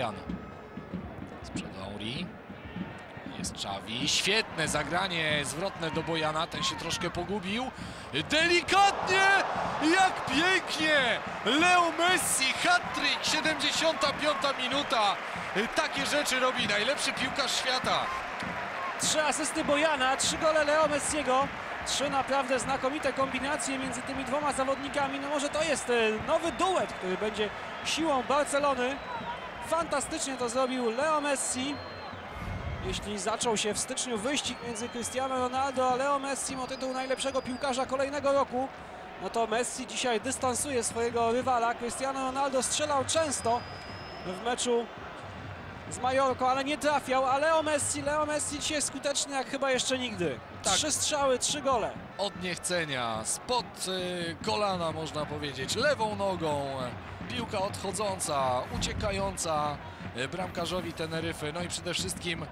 Jan. Sprzed Henri. Jest Czawi. Świetne zagranie zwrotne do Bojana. Ten się troszkę pogubił. Delikatnie! Jak pięknie! Leo Messi, hat-trick, 75 minuta. Takie rzeczy robi najlepszy piłkarz świata. Trzy asysty Bojana, trzy gole Leo Messiego. Trzy naprawdę znakomite kombinacje między tymi dwoma zawodnikami. No może to jest e, nowy duet, który będzie siłą Barcelony. Fantastycznie to zrobił Leo Messi. Jeśli zaczął się w styczniu wyścig między Cristiano Ronaldo a Leo Messi o tytuł najlepszego piłkarza kolejnego roku, no to Messi dzisiaj dystansuje swojego rywala. Cristiano Ronaldo strzelał często w meczu z Majorką, ale nie trafiał, a Leo Messi, Leo Messi dzisiaj skuteczny jak chyba jeszcze nigdy. Tak. Trzy strzały, trzy gole. Od niechcenia, spod y, kolana można powiedzieć, lewą nogą. Piłka odchodząca, uciekająca y, bramkarzowi Teneryfy. No i przede wszystkim